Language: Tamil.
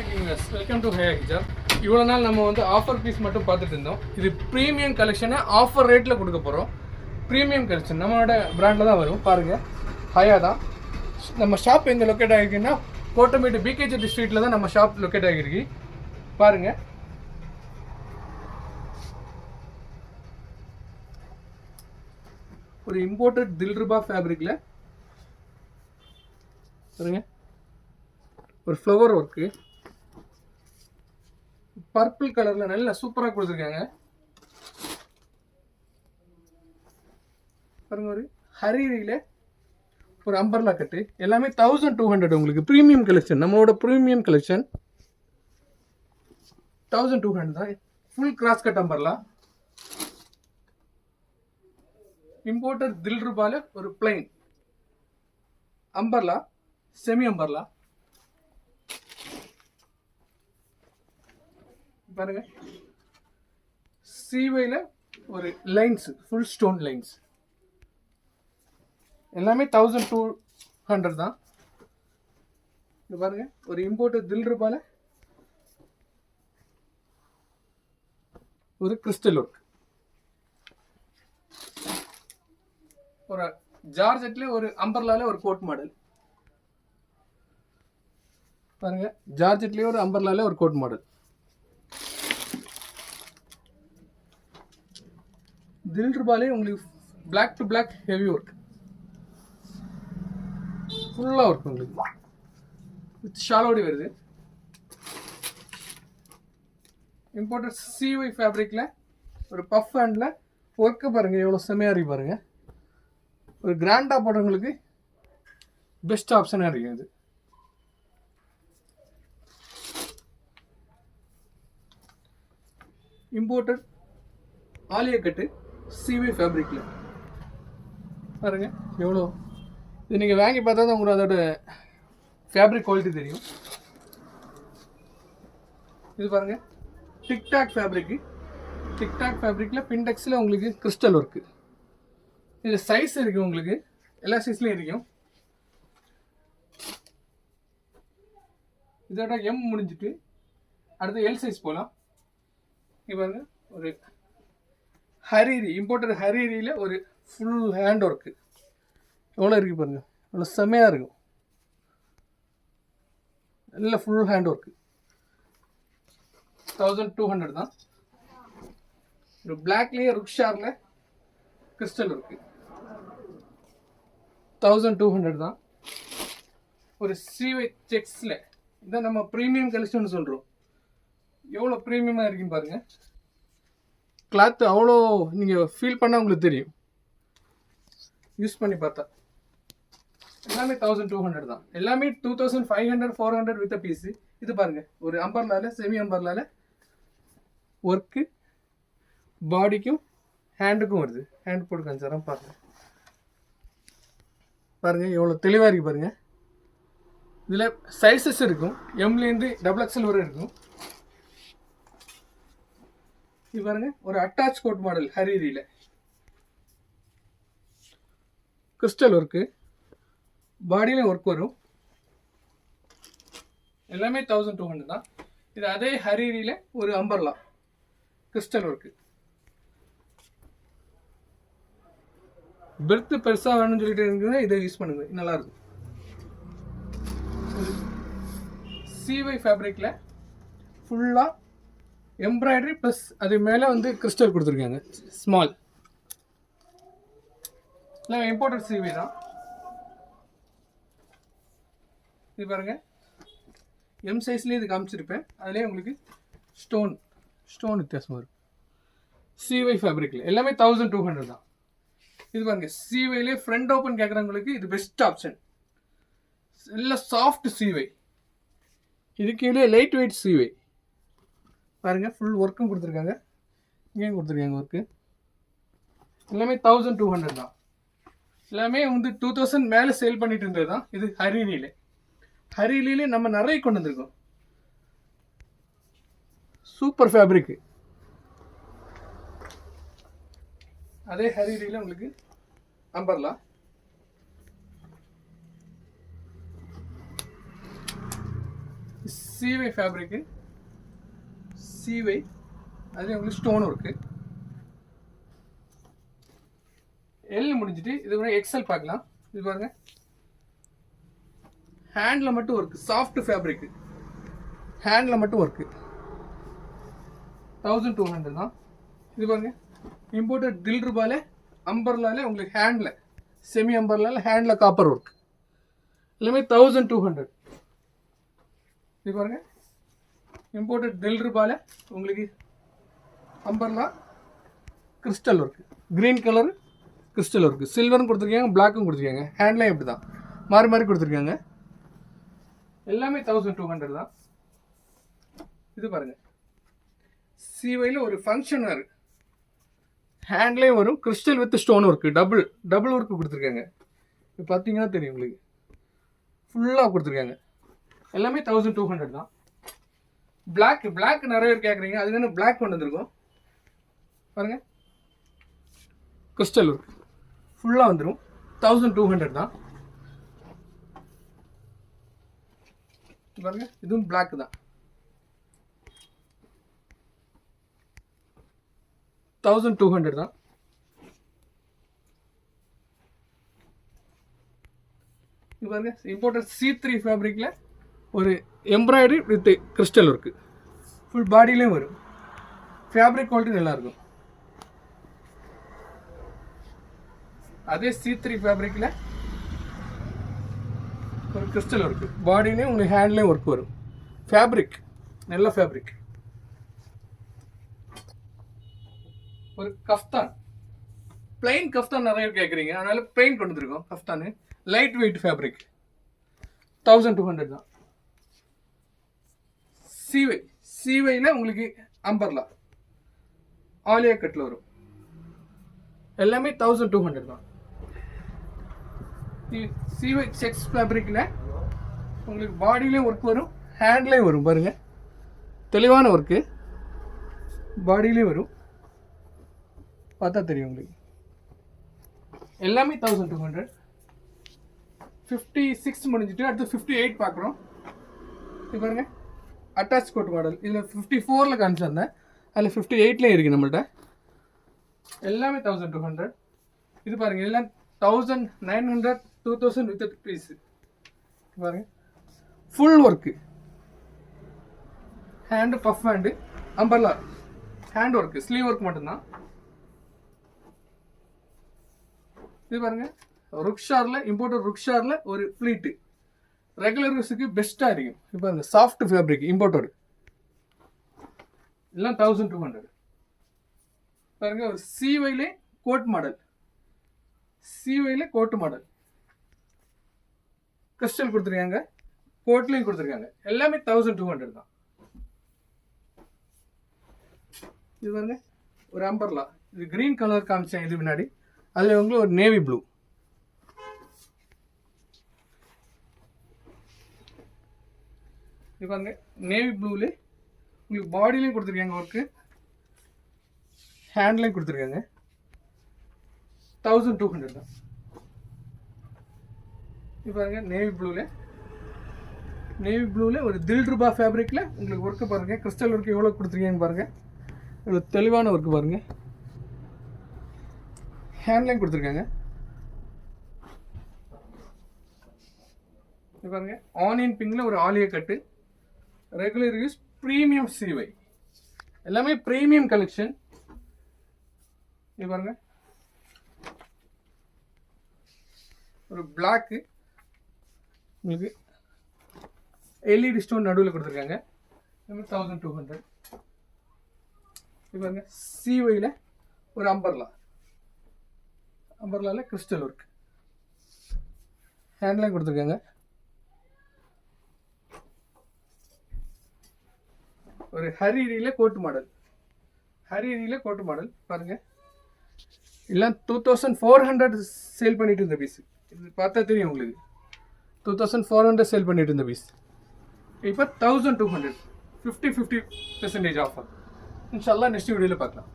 வணக்கம் வெல்கம் டு ஹேயா கிச்சர் இவ்வளோ நாள் நம்ம வந்து ஆஃபர் பீஸ் மட்டும் பார்த்துட்டு இருந்தோம். இது ப்ரீமியம் கலெக்ஷனை ஆஃபர் ரேட்டில் கொடுக்க போகிறோம் ப்ரீமியம் கலெக்ஷன் நம்மளோட பிராண்டில் தான் வரும். பாருங்கள் ஹயா தான். நம்ம ஷாப் எங்கே லொக்கேட் ஆகிருக்குன்னா கோட்டமேட்டு பிகேஜி ஸ்ட்ரீட்டில் தான் நம்ம ஷாப் லொக்கேட் ஆகிருக்கு பாருங்கள் ஒரு இம்போர்ட்டட் தில்ருபா ஃபேப்ரிக்கில் பாருங்கள் ஒரு ஃப்ளவர் ஒர்க்கு பர்பிள் கலரில் நல்ல சூப்பராக கொடுத்துருக்காங்க. பாருங்க ஒரு ஹரிரியில் ஒரு அம்பர்லா கட்டு. எல்லாமே தௌசண்ட் டூ ஹண்ட்ரட் உங்களுக்கு. ப்ரீமியம் கலெக்ஷன் நம்மளோட premium collection thousand two hundred தான். Full cross cut umbrella. Importer தில் ரூபாயில் ஒரு பிளைன் அம்பர்லா செமி அம்பர்லா பாருங்க. சிவையில் ஒரு லைன்ஸ் ஃபுல் ஸ்டோன் லைன்ஸ் எல்லாமே தௌசண்ட் டூ ஹண்ட்ரட் தான். இது பாருங்க ஒரு இம்போர்ட்டு தில் ரூபால ஒரு கிறிஸ்டல் ஒர்க் ஒரு ஜார்ஜெட்ல ஒரு அம்பர்லால ஒரு கோட் மாடல் பாருங்க ஜார்ஜெட்லயே ஒரு அம்பர்லால ஒரு கோட் மாடல் தில் ரூபாலே உங்களுக்கு black to black heavy work ஃபுல்லாக ஒர்க் உங்களுக்கு. வித் ஷாலோடி வருது. இம்போர்ட்டட் சிஒய் ஃபேப்ரிக்கில் ஒரு பஃப் ஹேண்டில் ஒர்க்கு பாருங்கள் எவ்வளோ செமையாக இருக்கு பாருங்கள் ஒரு கிராண்டாக போடுறவங்களுக்கு பெஸ்ட் ஆப்ஷனாக இருக்குது இது. இம்போர்ட்டட் ஆலியக்கட்டு. சிவி ஃபேப்ரிக்கில் பாருங்கள் எவ்வளோ. இது நீங்கள் வாங்கி பார்த்தா தான் உங்களுக்கு அதோட ஃபேப்ரிக் குவாலிட்டி தெரியும். இது பாருங்கள் டிக்டாக் ஃபேப்ரிக்கு டிக்டாக் ஃபேப்ரிக்கில் பின்டெக்ஸில் உங்களுக்கு கிறிஸ்டல் ஒர்க்கு இது சைஸ் இருக்குது உங்களுக்கு எல்லா சைஸ்லையும் இருக்கும். இதோட எம் முடிஞ்சிட்டு அடுத்து எல் சைஸ் போகலாம் இப்போ பாருங்கள் ஒரு ஹரீரி இம்போர்ட்டட் ஹரீரியில் ஒரு ஃபுல் ஹேண்ட் ஒர்க்கு எவ்வளோ இருக்குது பாருங்கள் எவ்வளோ செம்மையாக இருக்கும் நல்ல full hand work thousand two hundred தான். ஒரு பிளாக்லேயே ருக்ஷாரில் crystal work thousand two hundred தான். ஒரு ஸ்ரீவை செக்ஸில் இதான் நம்ம ப்ரீமியம் கலெக்ஷன் சொல்கிறோம் எவ்வளோ ப்ரீமியமாக இருக்குன்னு பாருங்கள் கிளாத் அவ்வளோ நீங்கள் ஃபீல் பண்ணால் உங்களுக்கு தெரியும். யூஸ் பண்ணி பார்த்தா. எல்லாமே தௌசண்ட் டூ ஹண்ட்ரட் தான். எல்லாமே two thousand five hundred four hundred with piece இது பாருங்கள் ஒரு அம்பர்லால செமி அம்பர்லால ஒர்க்கு பாடிக்கும் ஹேண்டுக்கும் வருது. ஹேண்ட் போட்டு கஞ்சாரம் பாருங்க. பாருங்க எவ்வளோ தெளிவாக இருக்குது பாருங்க. இதில் சைஸஸ் இருக்கும். எம்லேருந்து டபுள் எக்ஸல் வரை இருக்கும். இது பாருங்க ஒரு அட்டாச் கோட் மாடல் ஹரீரியில் கிறிஸ்டல் ஒர்க்கு பாடியில ஒர்க் வரும். எல்லாமே தௌசண்ட் டூ ஹண்ட்ரட் தான். இது அதே ஹரீரியில் ஒரு அம்பர்லா கிறிஸ்டல் ஒர்க்கு பெர்த்து பெருசாக வேணும்னு சொல்லிட்டு இருக்குது இதை யூஸ் பண்ணுங்க. நல்லா இருக்கும். சிவை ஃபேப்ரிக்கில் ஃபுல்லாக எம்ப்ராய்டரி ப்ளஸ் அது மேலே வந்து கிறிஸ்டல் கொடுத்துருக்காங்க. ஸ்மால் இல்லை இம்போர்ட்டட் சிவி தான். இது பாருங்கள் எம் சைஸ்லேயே இது காமிச்சிருப்பேன். அதுலேயே உங்களுக்கு ஸ்டோன் ஸ்டோன் வித்தியாசமாக இருக்கும். சிவை ஃபேப்ரிக்கில் எல்லாமே தௌசண்ட் டூ ஹண்ட்ரட் தான். இது பாருங்கள் சிவையிலே ஃப்ரண்ட் ஓப்பன் கேட்குறவங்களுக்கு இது பெஸ்ட் ஆப்ஷன் எல்லாம் சாஃப்ட் சிவை இது கீழே லைட் வெயிட் சிவை பாருங்க ஃபுல் ஒர்க்கும் கொடுத்துருக்காங்க. இங்கேயும் கொடுத்துருக்காங்க ஒர்க்கு எல்லாமே தௌசண்ட் டூ ஹண்ட்ரட் தான். எல்லாமே வந்து டூ தௌசண்ட் மேலே சேல் பண்ணிட்டு இருந்தது தான். இது ஹரிலியில் ஹரிலியிலே நம்ம நிறைய கொண்டு வந்திருக்கோம். சூப்பர் ஃபேப்ரிக்கு அதே ஹரிலியில் உங்களுக்கு நம்பர்லாம் சீவை ஃபேப்ரிக்கு சீவை அதுலேயும் உங்களுக்கு ஸ்டோன் ஒர்க்கு எல் முடிஞ்சிட்டு இது வந்து எக்ஸல் பார்க்கலாம் இது பாருங்க ஹேண்டில் மட்டும் ஒர்க்கு சாஃப்ட் ஃபேப்ரிக்கு ஹேண்டில் மட்டும் ஒர்க்கு தௌசண்ட் டூ ஹண்ட்ரட் தான் இது பாருங்க இம்போர்ட்டட் தில் ரூபாயில் அம்பர்லால உங்களுக்கு ஹேண்டில் செமி அம்பர்லால ஹேண்டில் காப்பர் ஒர்க் எல்லாமே தௌசண்ட் டூ ஹண்ட்ரட் இது பாருங்க இம்போர்ட்டட் தில் ரூபாயில் உங்களுக்கு umbrella crystal work green colour crystal work சில்வரும் கொடுத்துருக்காங்க பிளாக்கும் கொடுத்துருக்காங்க ஹேண்ட்லையும் இப்படி தான் மாறி மாறி கொடுத்துருக்காங்க எல்லாமே தௌசண்ட் டூ ஹண்ட்ரட் தான் இது பாருங்கள் சிவையில் ஒரு ஃபங்க்ஷன் வேறு ஹேண்ட்லேயும் வரும் crystal with stone work double double work கொடுத்துருக்காங்க இப்போ பார்த்தீங்கன்னா தெரியும் உங்களுக்கு ஃபுல்லாக கொடுத்துருக்காங்க எல்லாமே தௌசண்ட் டூ ஹண்ட்ரட் தான் பிளாக் பிளாக் நிறைய பேர் கேட்குறீங்க என்ன பிளாக் கொண்டு வந்திருக்கோம். பாருங்க. கிறிஸ்டல் ஒர்க் ஃபுல்லாக வந்துடும் தௌசண்ட் டூ ஹண்ட்ரட் தான். பாருங்க. இதுவும் பிளாக் தான். தௌசண்ட் டூ ஹண்ட்ரட் தான். இது பாருங்க. இம்போர்ட்டட் சி த்ரீ ஃபேப்ரிக்கில் ஒரு embroidery with crystal work full பாடியிலையும் வரும். ஃபேப்ரிக் குவாலிட்டி நல்லாயிருக்கும். அதே சி த்ரீ ஃபேப்ரிக்கில் ஒரு கிறிஸ்டல் ஒர்க்கு பாடியிலையும் உங்களுக்கு ஹேண்ட்லேயும் ஒர்க் வரும். ஃபேப்ரிக் நல்ல ஃபேப்ரிக் ஒரு கஃப்தான். பிளைன் கஃப்தான் நிறைய கேட்குறீங்க. அதனால பிளைன் கொண்டு வந்துருக்கோம். Kaftan light weight fabric thousand two hundred தான். சீவை சீவையில் உங்களுக்கு அம்பர்லா. ஆலியா கட்டில் வரும். எல்லாமே தௌசண்ட் டூ ஹண்ட்ரட் தான். சீவை செக்ஸ் ஃபேப்ரிக்கில் உங்களுக்கு பாடியிலையும் ஒர்க் வரும் ஹேண்ட்லேயும் வரும் பாருங்கள் தெளிவான ஒர்க்கு பாடியிலையும் வரும். பார்த்தா தெரியும் உங்களுக்கு. எல்லாமே thousand two hundred fifty six முடிஞ்சிட்டு அடுத்து ஃபிஃப்டி எயிட் பார்க்குறோம். இது பாருங்கள் அட்டாச் கோட் மாடல் இதில் ஃபிஃப்டி ஃபோரில் காமிச்சிருந்தேன் அதில் ஃபிஃப்டி எயிட்லேயும் இருக்குது நம்மள்ட்ட. எல்லாமே தௌசண்ட் டூ ஹண்ட்ரட் இது பாருங்கள் எல்லாம் thousand nine hundred two thousand with piece பாருங்க. Full work hand puff hand umbrella hand work sleeve work மட்டும்தான். இது பாருங்க. ருக்ஷாரில் இம்போர்ட்டர் ருக்ஷாரில் ஒரு ஃப்ளீட்டு ரெகுலர் யூஸுக்கு பெஸ்ட்டாக இருக்கும் இப்போ அந்த சாஃப்ட் ஃபேப்ரிக் இம்போர்ட்டட் எல்லாம் தௌசண்ட் டூ ஹண்ட்ரட் பாருங்க ஒரு சிவைலே கோட் மாடல் சிவையில் கோட் மாடல் கிறிஸ்டல் கொடுத்துருக்காங்க. கோட்லேயும் கொடுத்துருக்காங்க. எல்லாமே தௌசண்ட் டூ ஹண்ட்ரட் தான். இது பாருங்க ஒரு அம்பர்லா இது கிரீன் கலர் காமிச்சேன் இது முன்னாடி அதில் உங்களுக்கு ஒரு நேவி ப்ளூ இது பாருங்க நேவி ப்ளூவில் உங்களுக்கு பாடியிலையும் கொடுத்துருக்காங்க ஒர்க்கு ஹேண்ட்லையும் கொடுத்துருக்காங்க. தௌசண்ட் டூ ஹண்ட்ரட் தான். இது பாருங்க நேவி ப்ளூவில் நேவி ப்ளூவில் ஒரு தில் ரூபா ஃபேப்ரிக்கில் உங்களுக்கு ஒர்க்கு பாருங்கள் கிறிஸ்டல் ஒர்க்கு எவ்வளோ கொடுத்துருக்கீங்கன்னு பாருங்கள் இவ்வளோ தெளிவான ஒர்க்கு பாருங்கள் ஹேண்ட்லையும் கொடுத்துருக்காங்க. இது பாருங்கள் ஆனியன் பிங்கில் ஒரு ஆலிய கட்டு. ரெகுலர் யூஸ் ப்ரீமியம் சிவை எல்லாமே ப்ரீமியம் கலெக்ஷன் இது பாருங்க. ஒரு பிளாக்கு உங்களுக்கு எல்இடி ஸ்டோன் நடுவில் கொடுத்துருக்காங்க. தௌசண்ட் டூ ஹண்ட்ரட் இது பாருங்க. சிவையில் ஒரு அம்பர்லா அம்பர்லாவில் கிறிஸ்டல் ஒர்க் ஹேண்ட்லாம் கொடுத்துருக்காங்க. ஒரு ஹரிரியில் கோட்டு மாடல். ஹரிரியில் கோட்டு மாடல் பாருங்கள் எல்லாம் two thousand four hundred sale பண்ணிட்டு இருந்த பீஸ் இது பார்த்தா தெரியும் உங்களுக்கு. Two thousand four hundred sale பண்ணிட்டு இருந்த பீஸ் இப்போ thousand two hundred fifty fifty percentage offer இன்ஷால்லாம் நெக்ஸ்ட் வீடியோவில் பார்க்கலாம்.